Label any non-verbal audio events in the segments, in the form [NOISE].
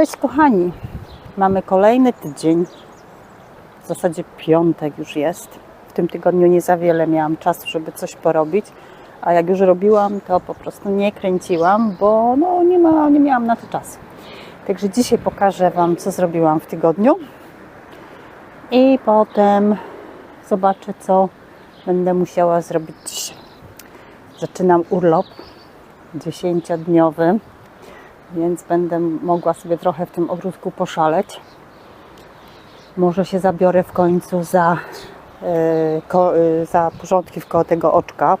Cześć kochani, mamy kolejny tydzień, w zasadzie piątek już jest. W tym tygodniu nie za wiele miałam czasu, żeby coś porobić, a jak już robiłam, to po prostu nie kręciłam, bo no, nie, ma, nie miałam na to czasu. Także dzisiaj pokażę Wam, co zrobiłam w tygodniu i potem zobaczę, co będę musiała zrobić dzisiaj. Zaczynam urlop 10-dniowy więc będę mogła sobie trochę w tym ogródku poszaleć. Może się zabiorę w końcu za, yy, ko, yy, za porządki koło tego oczka,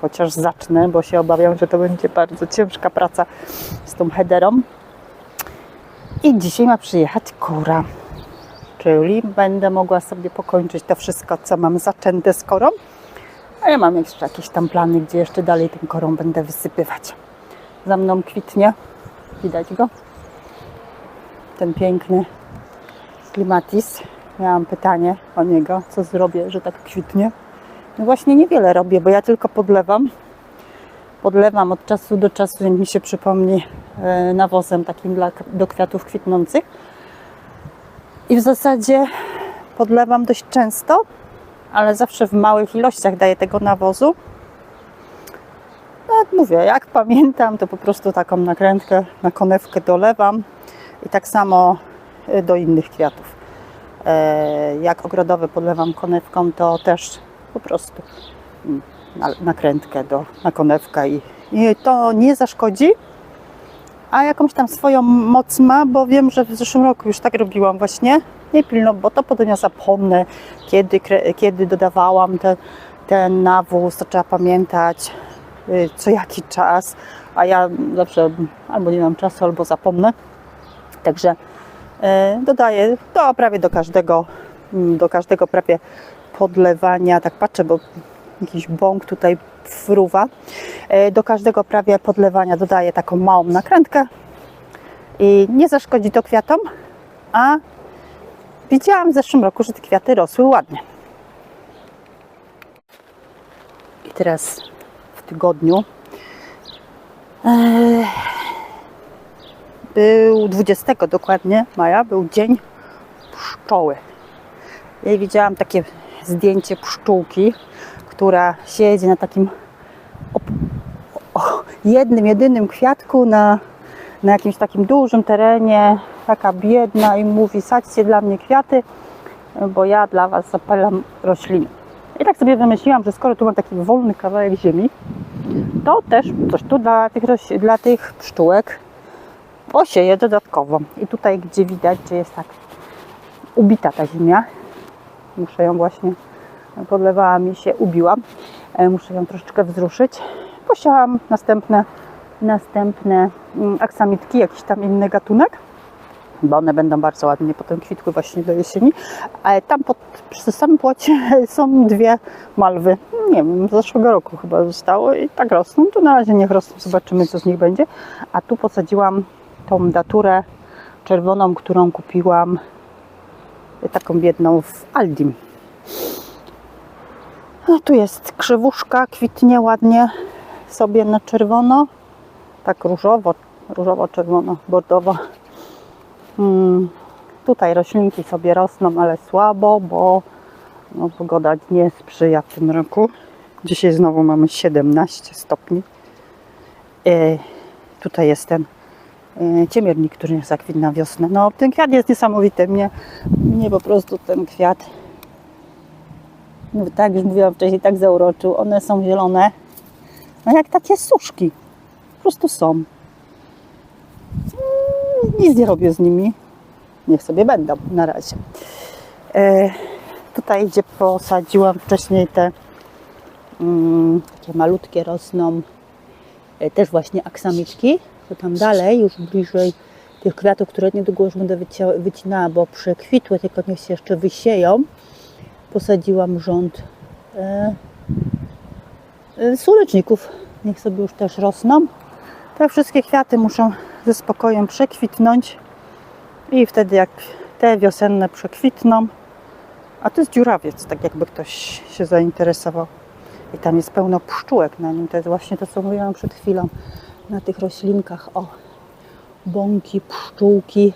chociaż zacznę, bo się obawiam, że to będzie bardzo ciężka praca z tą headerą. I dzisiaj ma przyjechać kura, czyli będę mogła sobie pokończyć to wszystko, co mam zaczęte z korą. A ja mam jeszcze jakieś tam plany, gdzie jeszcze dalej tym korą będę wysypywać. Za mną kwitnie Widać go? Ten piękny klimatis. Miałam pytanie o niego, co zrobię, że tak kwitnie. No właśnie niewiele robię, bo ja tylko podlewam. Podlewam od czasu do czasu, jak mi się przypomni, e, nawozem takim dla, do kwiatów kwitnących. I w zasadzie podlewam dość często, ale zawsze w małych ilościach daję tego nawozu jak mówię, jak pamiętam, to po prostu taką nakrętkę na konewkę dolewam i tak samo y, do innych kwiatów. E, jak ogrodowe podlewam konewką, to też po prostu mm, nakrętkę do, na konewkę i, i to nie zaszkodzi, a jakąś tam swoją moc ma, bo wiem, że w zeszłym roku już tak robiłam właśnie. Nie pilno, bo to ja zapomnę, kiedy, kiedy dodawałam te, ten nawóz, to trzeba pamiętać. Y, co jaki czas, a ja zawsze albo nie mam czasu, albo zapomnę. Także y, dodaję to prawie do każdego, mm, do każdego prawie podlewania. Tak patrzę, bo jakiś bąk tutaj fruwa. Y, do każdego prawie podlewania dodaję taką małą nakrętkę i nie zaszkodzi to kwiatom, a widziałam w zeszłym roku, że te kwiaty rosły ładnie. I teraz tygodniu. Był 20 dokładnie maja, był dzień pszczoły. Ja widziałam takie zdjęcie pszczółki, która siedzi na takim jednym, jedynym kwiatku na, na jakimś takim dużym terenie, taka biedna i mówi sadźcie dla mnie kwiaty, bo ja dla Was zapalam rośliny. I tak sobie wymyśliłam, że skoro tu mam taki wolny kawałek ziemi, to też coś tu dla tych, dla tych pszczółek posieję dodatkowo. I tutaj, gdzie widać, że jest tak ubita ta ziemia, muszę ją właśnie, podlewała mi się, ubiłam, e, muszę ją troszeczkę wzruszyć. Posiałam następne, następne mm, aksamitki, jakiś tam inny gatunek bo one będą bardzo ładnie potem kwitły właśnie do jesieni. Ale tam pod, przy samym płocie [LAUGHS] są dwie malwy. Nie wiem, z zeszłego roku chyba zostało i tak rosną. To na razie niech rosną, zobaczymy co z nich będzie. A tu posadziłam tą daturę czerwoną, którą kupiłam taką biedną w Aldim. No, tu jest krzywuszka, kwitnie ładnie sobie na czerwono. Tak różowo, różowo-czerwono, bordowo tutaj roślinki sobie rosną, ale słabo, bo no, pogoda nie sprzyja w tym roku. Dzisiaj znowu mamy 17 stopni. E, tutaj jest ten e, ciemiernik, który zakwitł na wiosnę. No, ten kwiat jest niesamowity. Mnie, mnie po prostu ten kwiat, no, tak już mówiłam wcześniej, tak zauroczył. One są zielone, no jak takie suszki. Po prostu są nic nie robię z nimi. Niech sobie będą na razie. E, tutaj, gdzie posadziłam wcześniej te mm, takie malutkie rosną e, też właśnie aksamitki, to tam dalej, już bliżej tych kwiatów, które niedługo już będę wycinała, bo przekwitły, tylko niech się jeszcze wysieją. Posadziłam rząd e, e, słoneczników. Niech sobie już też rosną. Te wszystkie kwiaty muszą ze spokojem przekwitnąć i wtedy jak te wiosenne przekwitną, a to jest dziurawiec, tak jakby ktoś się zainteresował. I tam jest pełno pszczółek na nim. To jest właśnie to, co mówiłam przed chwilą na tych roślinkach. O, bąki, pszczółki.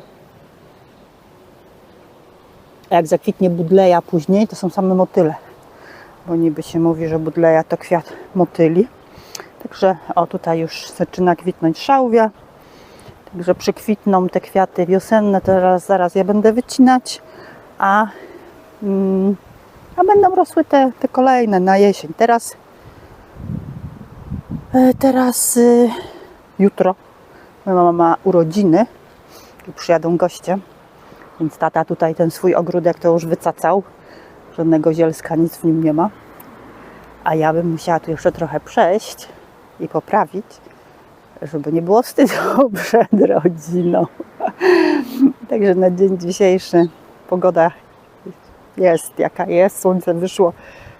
A jak zakwitnie budleja później, to są same motyle. Bo niby się mówi, że budleja to kwiat motyli. Także o tutaj już zaczyna kwitnąć szałwia. Także przykwitną te kwiaty wiosenne, teraz zaraz je będę wycinać, a, mm, a będą rosły te, te kolejne na jesień. Teraz, e, teraz y, jutro moja mama ma urodziny i przyjadą goście, więc tata tutaj ten swój ogródek to już wycacał. Żadnego zielska, nic w nim nie ma. A ja bym musiała tu jeszcze trochę przejść i poprawić, żeby nie było wstydu [LAUGHS] przed rodziną. Także na dzień dzisiejszy pogoda jest jaka jest, słońce wyszło,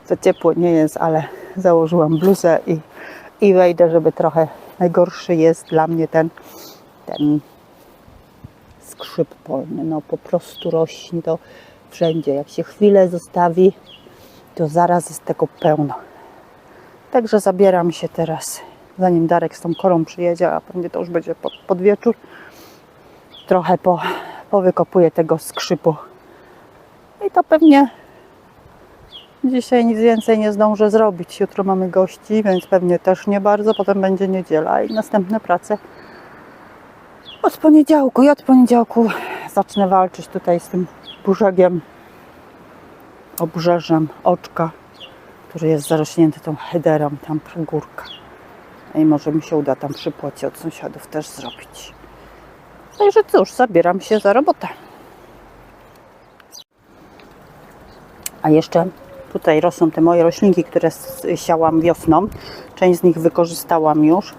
za ciepło nie jest, ale założyłam bluzę i, i wejdę, żeby trochę najgorszy jest dla mnie ten, ten skrzyp polny. No po prostu rośnie to wszędzie. Jak się chwilę zostawi, to zaraz jest tego pełno. Także zabieram się teraz, zanim Darek z tą korą przyjedzie, a pewnie to już będzie pod, pod wieczór, trochę po, powykopuję tego skrzypu. I to pewnie dzisiaj nic więcej nie zdążę zrobić. Jutro mamy gości, więc pewnie też nie bardzo. Potem będzie niedziela i następne prace od poniedziałku. Ja od poniedziałku zacznę walczyć tutaj z tym burzegiem, obrzeżem oczka, który jest zarośnięty tą hederą, tam górka. I może mi się uda tam przy płocie od sąsiadów też zrobić. Także cóż, zabieram się za robotę. A jeszcze tutaj rosną te moje roślinki, które siałam wiosną. Część z nich wykorzystałam już.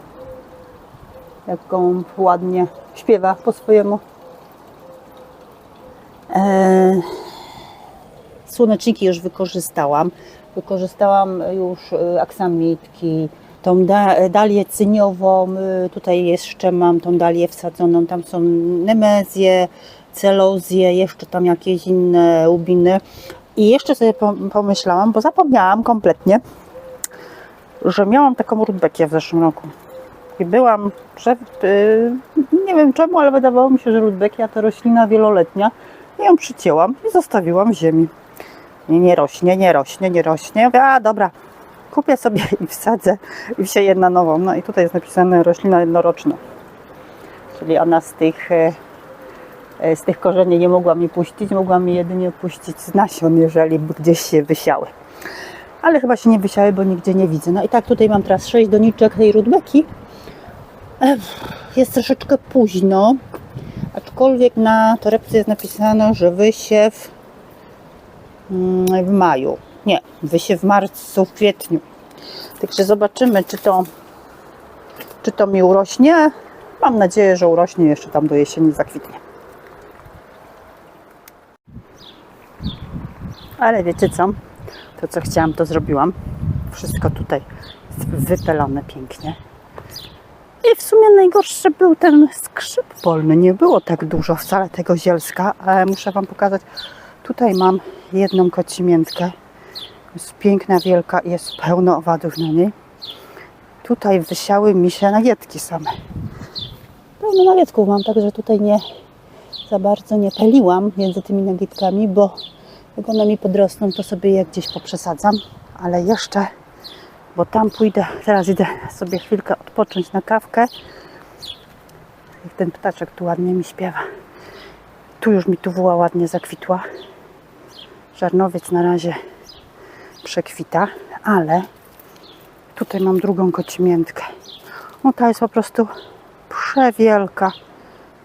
Jak ładnie śpiewa po swojemu. Eee, słoneczniki już wykorzystałam. Wykorzystałam już y, aksamitki, tą da, dalię cyniową, y, tutaj jeszcze mam tą dalię wsadzoną, tam są nemezje, celozje, jeszcze tam jakieś inne ubiny. I jeszcze sobie pom- pomyślałam, bo zapomniałam kompletnie, że miałam taką rudbekię w zeszłym roku. I byłam, że, y, nie wiem czemu, ale wydawało mi się, że rudbekia to roślina wieloletnia. I ją przycięłam i zostawiłam w ziemi. Nie, nie rośnie, nie rośnie, nie rośnie. A dobra, kupię sobie i wsadzę i wsieję na nową. No i tutaj jest napisane roślina jednoroczna. Czyli ona z tych, e, e, z tych korzeni nie mogła mi puścić, mogła mi jedynie puścić z nasion, jeżeli gdzieś się wysiały. Ale chyba się nie wysiały, bo nigdzie nie widzę. No i tak tutaj mam teraz 6 doniczek tej rudbeki. Jest troszeczkę późno, aczkolwiek na torebce jest napisane, że wysiew mm, w maju. Nie, wysiew w marcu, kwietniu. Także zobaczymy, czy to, czy to mi urośnie. Mam nadzieję, że urośnie jeszcze tam do jesieni zakwitnie. Ale wiecie co? To co chciałam, to zrobiłam. Wszystko tutaj jest wypelone pięknie. I w sumie najgorszy był ten skrzyp polny. Nie było tak dużo wcale tego zielska, ale muszę Wam pokazać. Tutaj mam jedną kocimiętkę. Jest piękna, wielka jest pełno owadów na niej. Tutaj wysiały mi się nagietki same. Pełno nagietków mam, także tutaj nie za bardzo nie peliłam między tymi nagietkami, bo jak one mi podrosną, to sobie je gdzieś poprzesadzam. Ale jeszcze, bo tam pójdę, teraz idę sobie chwilkę odpocząć na kawkę. Jak ten ptaczek tu ładnie mi śpiewa. Tu już mi tuwuła ładnie zakwitła. Żarnowiec na razie przekwita, ale tutaj mam drugą kocimiętkę. No ta jest po prostu przewielka.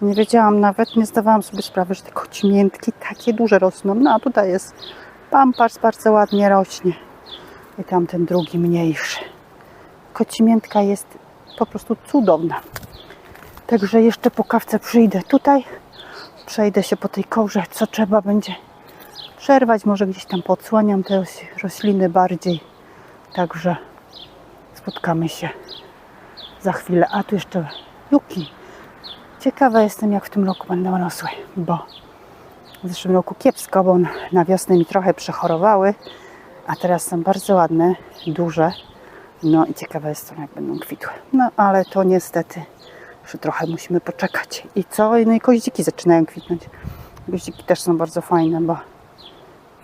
Nie wiedziałam nawet, nie zdawałam sobie sprawy, że te kocimiętki takie duże rosną. No a tutaj jest pampas, bardzo ładnie rośnie. I tamten drugi mniejszy. Kocimiętka jest po prostu cudowna. Także jeszcze po kawce przyjdę tutaj. Przejdę się po tej korze, co trzeba będzie przerwać. Może gdzieś tam podsłaniam te roś- rośliny bardziej. Także spotkamy się za chwilę. A tu jeszcze juki. Ciekawa jestem, jak w tym roku będą rosły, bo w zeszłym roku kiepsko, bo na- wiosnę mi trochę przechorowały, a teraz są bardzo ładne, duże. No i ciekawa jestem, jak będą kwitły. No ale to niestety Jeszcze trochę musimy poczekać. I co? No i koździki zaczynają kwitnąć. Koździki też są bardzo fajne, bo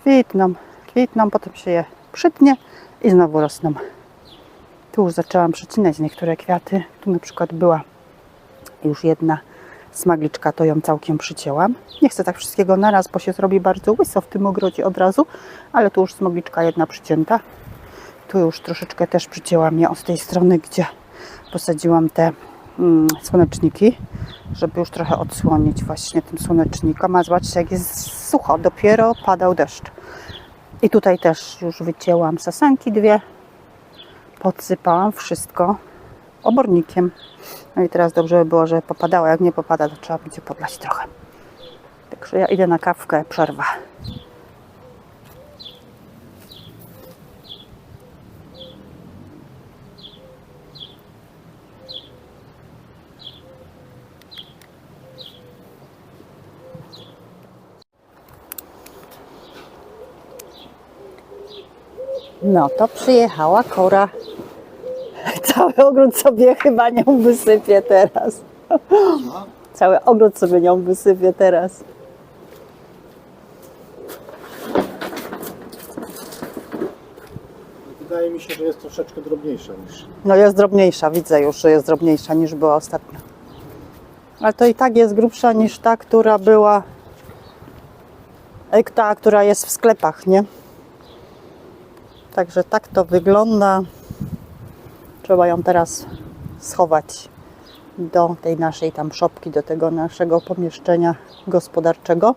kwitną, kwitną, potem się je przytnie i znowu rosną. Tu już zaczęłam przycinać niektóre kwiaty. Tu na przykład była już jedna smagliczka, to ją całkiem przycięłam. Nie chcę tak wszystkiego naraz, bo się zrobi bardzo łyso w tym ogrodzie od razu, ale tu już smagliczka jedna przycięta. Tu już troszeczkę też przycięłam je od tej strony, gdzie posadziłam te słoneczniki, żeby już trochę odsłonić właśnie tym słonecznikom. A zobaczcie, jak jest sucho, dopiero padał deszcz. I tutaj też już wycięłam sasanki dwie, podsypałam wszystko obornikiem. No i teraz dobrze by było, że popadało. Jak nie popada, to trzeba będzie podlać trochę. Także ja idę na kawkę, przerwa. No to przyjechała kora. [LAUGHS] Cały ogród sobie chyba nią wysypie teraz. [LAUGHS] Cały ogród sobie nią wysypie teraz. Wydaje mi się, że jest troszeczkę drobniejsza niż. No jest drobniejsza, widzę już, że jest drobniejsza niż była ostatnio. Ale to i tak jest grubsza niż ta, która była. e, Ta, która jest w sklepach, nie? Także tak to wygląda. Trzeba ją teraz schować do tej naszej tam szopki, do tego naszego pomieszczenia gospodarczego.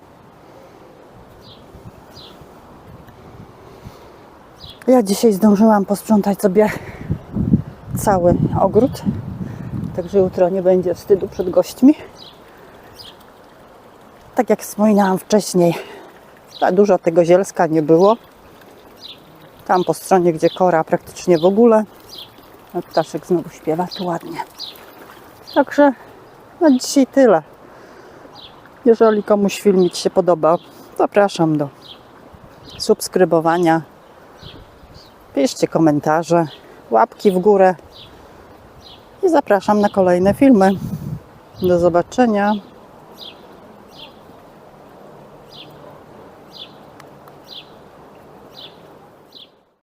Ja dzisiaj zdążyłam posprzątać sobie cały ogród, także jutro nie będzie wstydu przed gośćmi. Tak jak wspominałam wcześniej, za dużo tego zielska nie było. Tam po stronie, gdzie kora, praktycznie w ogóle. A ptaszek znowu śpiewa tu ładnie. Także na dzisiaj tyle. Jeżeli komuś filmik się podoba, zapraszam do subskrybowania. Piszcie komentarze, łapki w górę i zapraszam na kolejne filmy. Do zobaczenia.